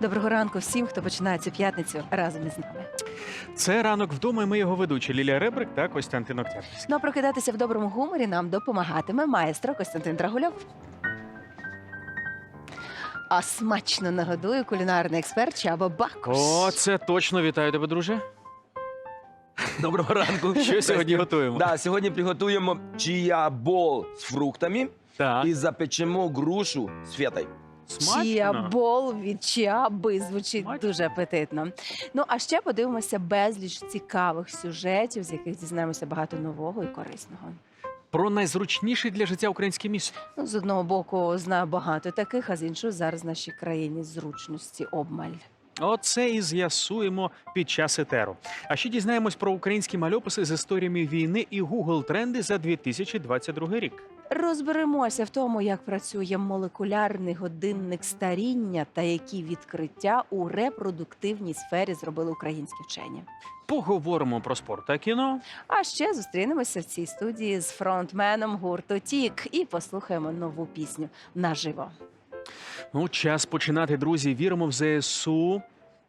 Доброго ранку всім, хто починає цю п'ятницю разом із нами. Це ранок вдома. і Ми його ведучі Лілія Ребрик та Костянтин Октябрьський. Ну а прокидатися в доброму гуморі нам допомагатиме маестро Костянтин Драгульов. А смачно нагодує кулінарний експерт Чаба Бакуш. О, це точно вітаю тебе, друже. Доброго ранку. Що сьогодні готуємо? Да, сьогодні приготуємо чия-бол з фруктами Так, і запечемо грушу з фетою. Смачно. Чіабол від чіаби звучить Смачно. дуже апетитно. Ну а ще подивимося безліч цікавих сюжетів, з яких дізнаємося багато нового і корисного. Про найзручніший для життя українське місто. Ну, з одного боку, знаю багато таких, а з іншого зараз в нашій країні зручності обмаль. Оце і з'ясуємо під час етеру. А ще дізнаємось про українські мальописи з історіями війни і Google тренди за 2022 рік. Розберемося в тому, як працює молекулярний годинник старіння та які відкриття у репродуктивній сфері зробили українські вчені. Поговоримо про спорт та кіно. А ще зустрінемося в цій студії з фронтменом гурту Тік і послухаємо нову пісню наживо. Ну, час починати, друзі. Віримо в ЗСУ.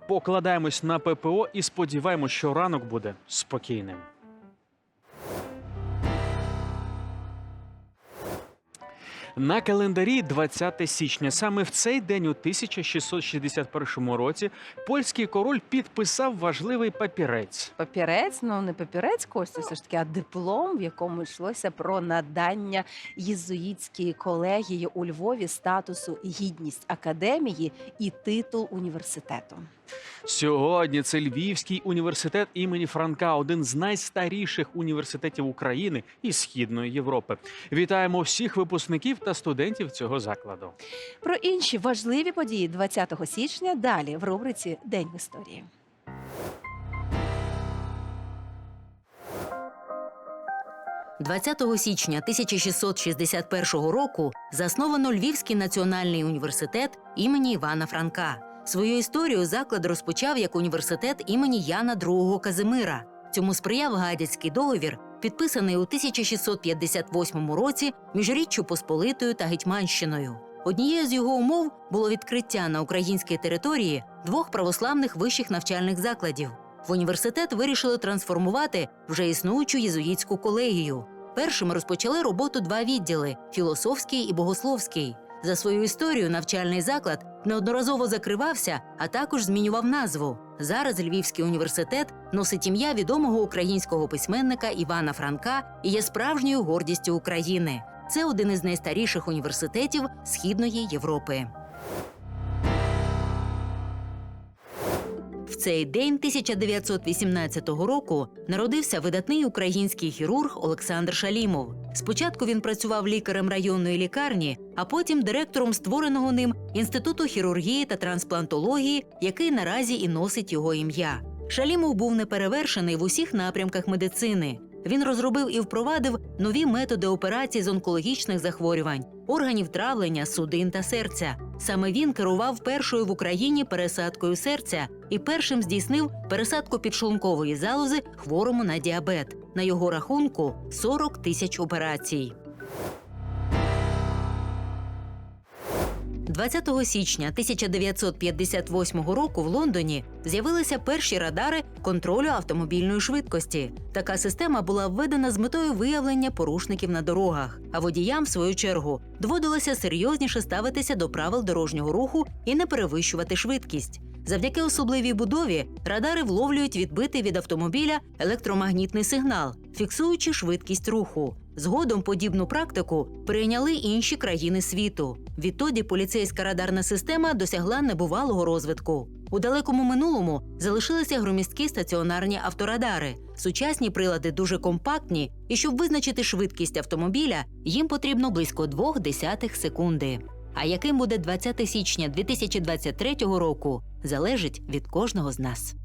Покладаємось на ППО і сподіваємось, що ранок буде спокійним. На календарі 20 січня. Саме в цей день, у 1661 році, польський король підписав важливий папірець. Папірець, ну не папірець Костя, все ж таки, а диплом, в якому йшлося про надання єзуїтській колегії у Львові статусу гідність академії і титул університету. Сьогодні це Львівський університет імені Франка, один з найстаріших університетів України і Східної Європи. Вітаємо всіх випускників та студентів цього закладу. Про інші важливі події 20 січня далі в рубриці День в історії. – 20 січня 1661 року засновано Львівський національний університет імені Івана Франка. Свою історію заклад розпочав як університет імені Яна II Казимира. Цьому сприяв Гадяцький договір, підписаний у 1658 році між Річчю Посполитою та Гетьманщиною. Однією з його умов було відкриття на українській території двох православних вищих навчальних закладів. В університет вирішили трансформувати вже існуючу єзуїтську колегію. Першими розпочали роботу два відділи філософський і богословський. За свою історію навчальний заклад неодноразово закривався, а також змінював назву. Зараз Львівський університет носить ім'я відомого українського письменника Івана Франка і є справжньою гордістю України. Це один із найстаріших університетів Східної Європи. Цей день 1918 року народився видатний український хірург Олександр Шалімов. Спочатку він працював лікарем районної лікарні, а потім директором створеного ним інституту хірургії та трансплантології, який наразі і носить його ім'я. Шалімов був неперевершений в усіх напрямках медицини. Він розробив і впровадив нові методи операцій з онкологічних захворювань, органів травлення, судин та серця. Саме він керував першою в Україні пересадкою серця і першим здійснив пересадку підшлункової залози хворому на діабет. На його рахунку 40 тисяч операцій. 20 січня 1958 року в Лондоні з'явилися перші радари контролю автомобільної швидкості. Така система була введена з метою виявлення порушників на дорогах. А водіям, в свою чергу, доводилося серйозніше ставитися до правил дорожнього руху і не перевищувати швидкість. Завдяки особливій будові радари вловлюють відбитий від автомобіля електромагнітний сигнал, фіксуючи швидкість руху. Згодом подібну практику прийняли інші країни світу. Відтоді поліцейська радарна система досягла небувалого розвитку. У далекому минулому залишилися громісткі стаціонарні авторадари. Сучасні прилади дуже компактні, і щоб визначити швидкість автомобіля, їм потрібно близько двох десятих секунди. А яким буде 20 січня 2023 року, залежить від кожного з нас.